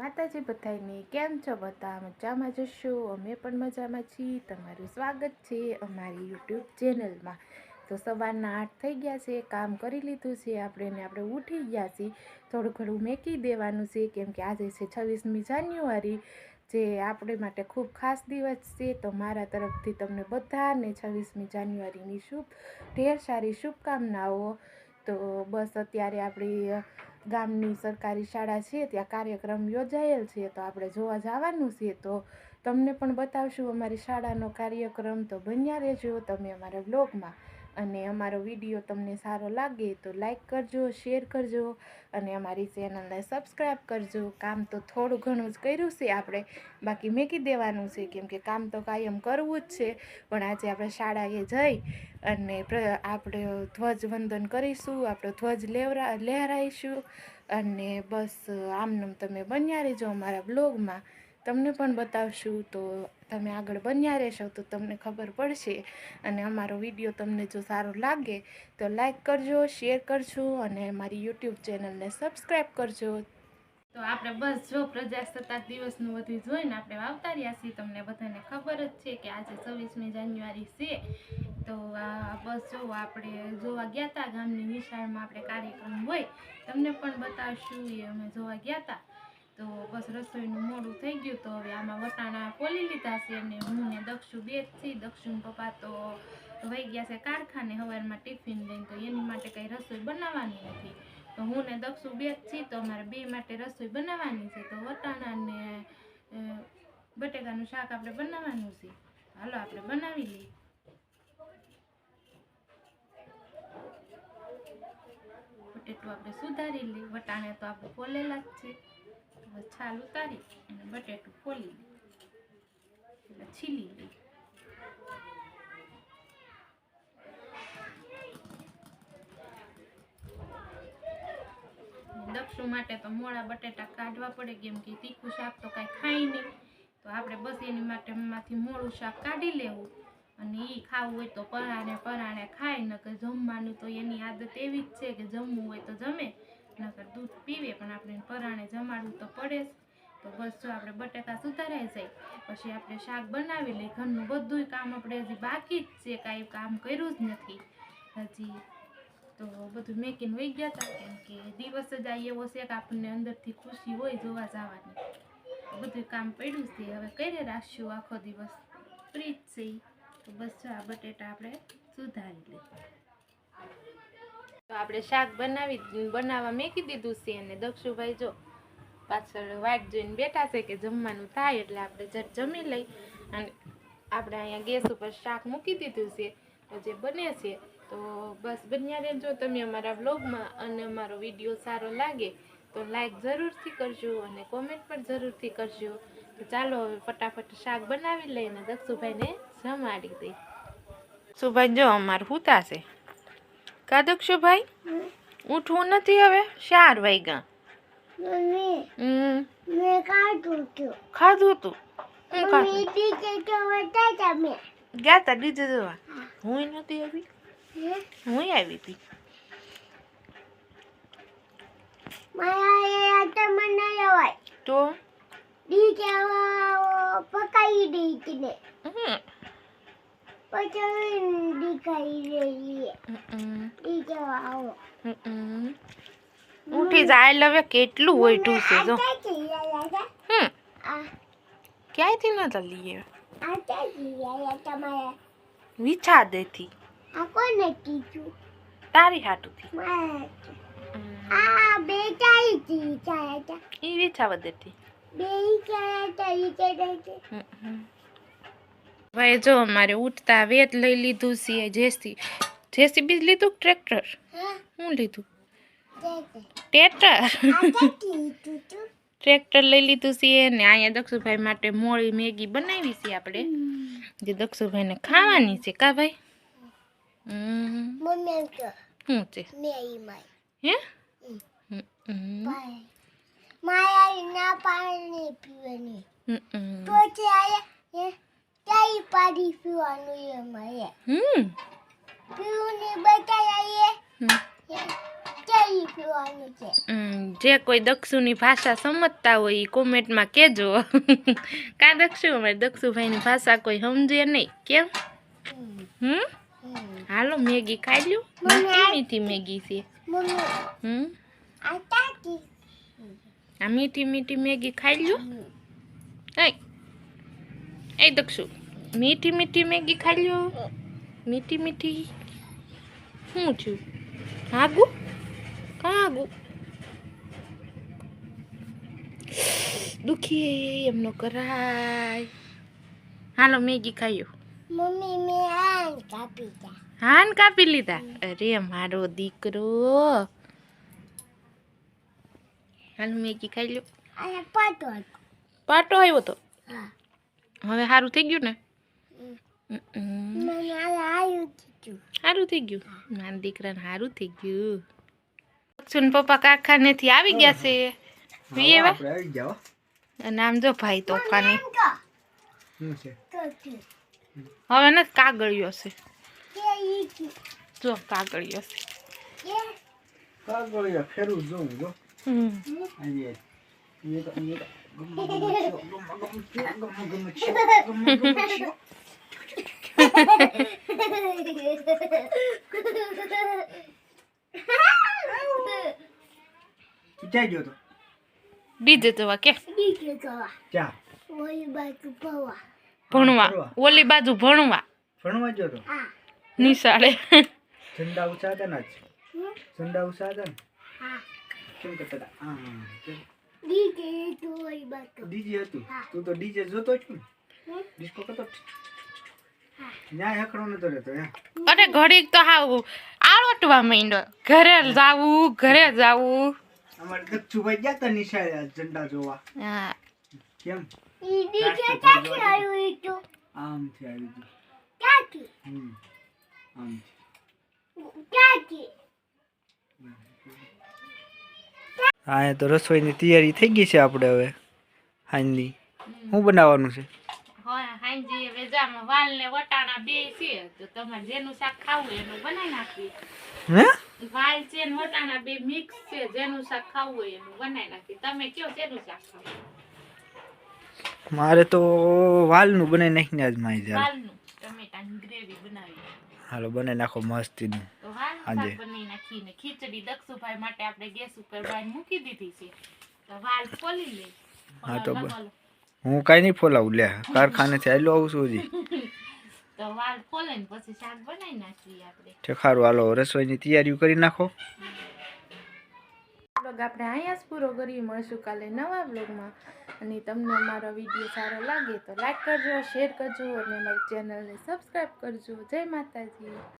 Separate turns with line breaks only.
માતાજી બધાને કેમ છો બધા? મજામાં જશો અમે પણ મજામાં છીએ. તમારું સ્વાગત છે અમારી યુટ્યુબ ચેનલમાં. તો સવારના આઠ થઈ ગયા છે. કામ કરી લીધું છે આપણે ને આપણે ઉઠી ગયા છીએ થોડું ઘણું મેકી દેવાનું છે. કેમ કે આજે છે છવ્વીસમી જાન્યુઆરી, જે આપણે માટે ખૂબ ખાસ દિવસ છે. તો મારા તરફથી તમને બધાને છવ્વીસમી જાન્યુઆરીની શુભ, ઢેર સારી શુભકામનાઓ. તો બસ અત્યારે આપણી ગામની સરકારી શાળા છે, ત્યાં કાર્યક્રમ યોજાયેલ છે, તો આપણે જોવા જવાનું છે, તો તમને પણ બતાવશું અમારી શાળાનો કાર્યક્રમ તો બન્યા રહેજો, તમે અમારા બ્લોગમાં અને અમારો વીડિયો તમને સારો લાગે તો લાઈક કરજો શેર કરજો અને અમારી ચેનલને સબસ્ક્રાઈબ કરજો. કામ તો થોડું ઘણું જ કર્યું છે આપણે, બાકી મેકી દેવાનું છે કેમ કે કામ તો કાયમ કરવું જ છે. પણ આજે આપણે શાળાએ જઈ અને આપણે ધ્વજવંદન કરીશું, આપણો ધ્વજ લેવરા, લહેરાઈશું અને બસ આમનામ તમે બન્યા રહેજો અમારા બ્લોગમાં તમને પણ બતાવશું તો તમે આગળ બન્યા રહેશો તો તમને ખબર પડશે. અને અમારો વીડિયો તમને જો સારો લાગે તો લાઈક કરજો, શેર કરજો અને મારી યુટ્યુબ ચેનલને સબસ્ક્રાઈબ કરજો. તો આપણે બસ જો પ્રજાસત્તાક દિવસનું બધું જોઈને આપણે આવતા રહ્યા છીએ. તમને બધાને ખબર જ છે કે આજે છવ્વીસમી જાન્યુઆરી છે. તો આ બસ જો આપણે જોવા ગયા હતા ગામની નિશાળમાં આપણે કાર્યક્રમ હોય. તમને પણ બતાવશું એ અમે જોવા ગયા હતા તો બસ રસોઈનું મોડું થઈ ગયું તો હવે આમાં વટાણા ખોલી લીધા છે અને હું ને દક્ષુ બે છીએ. દક્ષુન પપ્પા તો વહી ગયા છે કારખાને સવારમાં ટિફિન લઈને, તો એની માટે કંઈ રસોઈ બનાવવાની નથી. તો હું ને દક્ષુ બે છી તો અમારે બે માટે રસોઈ બનાવવાની છે. તો વટાણા ને બટેકાનું શાક આપણે બનાવવાનું છે. હાલો, આપણે બનાવી લઈએ. બટેટું આપણે સુધારી લઈએ. વટાણા તો આપણે ફોલેલા જ છે. છાલ ઉતારી અને બટેટું ખોલી લઈએ એટલે છીલી લઈએ દક્ષુ માટે તો મોડા બટેટા કાઢવા પડે, કેમ કે તીખું શાક તો કાંઈ ખાય નહીં. તો આપણે બસ એની માટે માંથી મોડું શાક કાઢી લેવું અને એ ખાવું હોય તો પરાણે પરાણે ખાય, નકર જમવાનું તો એની આદત એવી જ છે કે જમવું હોય તો જમે. નકર દૂધ પીવે પણ આપણે પરાણે જમાડવું તો પડે જ. તો બસ જો આપણે બટેકા સુધારાઈ જાય, પછી આપણે શાક બનાવી લઈએ. ઘરનું બધુંય કામ આપણે હજી બાકી જ છે, કાંઈ કામ કર્યું જ નથી. હજી તો બધું મેકીને વહી ગયા હતા કેમ કે દિવસ જ આ એવો છે કે આપણને અંદરથી ખુશી હોય જોવા જવાની. બધું કામ પડ્યું છે. હવે કરે રાખશું આખો દિવસ? ફ્રી જ છે. તો બસ જો આ બટેટા આપણે સુધારી લઈએ. તો આપણે શાક બનાવી, બનાવવા મેકી દીધું છે અને દક્ષુભાઈ જો પાછળ વાટ જોઈને બેઠા છે કે જમવાનું થાય એટલે આપણે જટ જમી લઈ અને આપણે અહીંયા ગેસ ઉપર શાક મૂકી દીધું છે, તો જે બને છે, તો બસ બન્યા રહેજો. તમે અમારા બ્લોગમાં અને અમારો વીડિયો સારો લાગે તો લાઈક જરૂરથી કરજો અને કોમેન્ટ પણ જરૂરથી કરજો. તો ચાલો હવે ફટાફટ શાક બનાવી લઈને દક્ષુભાઈને જમાડી દઈ સુભાઈ જો અમારું હુતા છે. કા ભાઈ ઉઠવું નથી હવે? ચાર વાગ્યા. ખાધું તું હું ગયા તા ડીજે જોવા. હું નથી આવી?
હું?
આવી હતી.
તો મને લવાય
તો?
ડીચર પકાઈ દી ને.
હમ.
પછી દીખાઈ રહી
હમ
ડીચર આવો
ઉઠી જાય હવે કેટલું ઓઈઠું છે જો. હમ. ક્યાંયથી ન ચાલીએ
આટા ચીયા તમારા
વિછા દેથી તારી હાટુથી.
મારા આ બે ચાઈ જી ચાયા
એ વિછાવા દેથી
બે ચાયા ચાઈ ચાઈ
ભાઈ જો અમારે ઉઠતા વેત લઈ લીધું છે જેસી જેસી બી લીધું ટ્રેક્ટર?
હા.
શું લીધું? ટ્રેક્ટર. ટ્રેક્ટર? લઈ લીધું છે ને અહીંયા દક્ષુભાઈ માટે મોળી મેગી બનાવી છે આપણે. જે દક્ષુભાઈને ખાવાની છે કા ભાઈ? શું છે?
મેરી
હે?
માયા ના પાણી પીવાની. તો છે આયા હે પાડી પીવાનું એ મળે
હમ.
પીવું ને બતાયા એ.
હમ.
હે, બેટાઈ પીવાનું છે?
જે કોઈ દક્ષુની ભાષા સમજતા હોય એ કોમેન્ટમાં કહેજો. કા દક્ષુ? અમારે દક્ષુભાઈની ભાષા કોઈ સમજે નહીં. કેમ? હમ? હાલો મેગી ખાઈ લ્યો. મીઠી મીઠી મેગી છે. હમ?
આ
મીઠી મીઠી મેગી ખાઈ લ્યો. એ દક્ષુ. મીઠી મીઠી મેગી ખાઈ લ્યો. મીઠી મીઠી. શું થયું? કા આગુ દુખી એમનો કરાય. હાલો મેગી ખાયો
મમ્મી મે આ કાપી જા
હાન કાપી લીધા? અરે મારો દીકરો. હાલ મેગી ખાઈ લ્યો.
આ પાટો
પાટો આવ્યો તો?
હા.
હવે સારું થઈ ગયું ને? સારું થઈ ગયું. મારા દીકરાને સારું થઈ ગયું. દક્ષુન પપ્પા કારખાનેથી આવી ગયા છે. વી એવા? અને આમ જો ભાઈ તોફાની હવે ને કાગળિયો છે.
કે ઈ કી.
જો કાગળિયો છે.
કે
કાગળિયા ફેરવું જોઉં જો.
હમ.
ક્યાં ગયો તો
ડીજે જોવા કે
બીજે
ઓલી બાજુ
ભણવા.
ફરવા.
ઓલી બાજુ ભણવા.
ભણવા ગયો તો
નિશાળે.
ઝંડા ઊંચા હતા ને આજ
હમ?
ઝંડા ને?
હા.
કેમ કરતા હતા? હા કેમ?
તો ઓલી બાજુ.
ડીજે હતું? તું તો ડીજે જોતો જ ને. ડિસ્કો કરતો
અરે ઘડીક તો હાવ આળોટવા માંડ્યો. ઘરે જાવું ઘરે જાવું.
અમારે દક્ષુભાઈ ગયા તા નિશાળે ઝંડા જોવા.
હા.
કેમ?
ક્યાંથી આવ્યું તો?
આમથી આવી ગયું.
ક્યાંથી?
હમ. આમ
ક્યાંથી?
હા તો રસોઈની તૈયારી થઈ ગઈ છે આપણે હવે. હાંજની. શું બનાવવાનું છે?
વાલ ને વટાણા બે છે તો તમારે જેનું શાક ખાવું એનું બનાવી નાખી
હે?
વાલ છે ને વટાણા બે મિક્સ છે જેનું શાક ખાવું હોય એનું બનાવી નાખીએ. તમે કયો જેનું શાક ખાવું
મારે તો વાલનું બનાવી નાખીને આજ મારી જાય
વાલનું ટમેટાની ગ્રેવી બનાવી.
હાલો બનાવી નાખો મસ્તીનું.
તો
હાંજે.
શાક બનાવી નાખીને ખીચડી દક્ષુભાઈ માટે આપણે ગેસ ઉપર બાર મૂકી દીધી છે. તો વાલ ખોલી લે.
હા, તો હું કાંઈ નહીં ફોલાવું. લે કારખાનેથી આવેલો આવું છું હજી.
તો વાલ ખોલે ને પછી શાક બનાવી નાખીએ આપણે.
ઠેકારું હાલો રસોઈની તૈયારીઓ કરી નાખો.
બ્લોગ આપણે અહીંયા જ પૂરો કરી મળશું કાલે નવા બ્લોગમાં અને તમને અમારો વીડિયો સારો લાગે તો લાઈક કરજો શેર કરજો અને અમારી ચેનલને સબસ્ક્રાઈબ કરજો. જય માતાજી.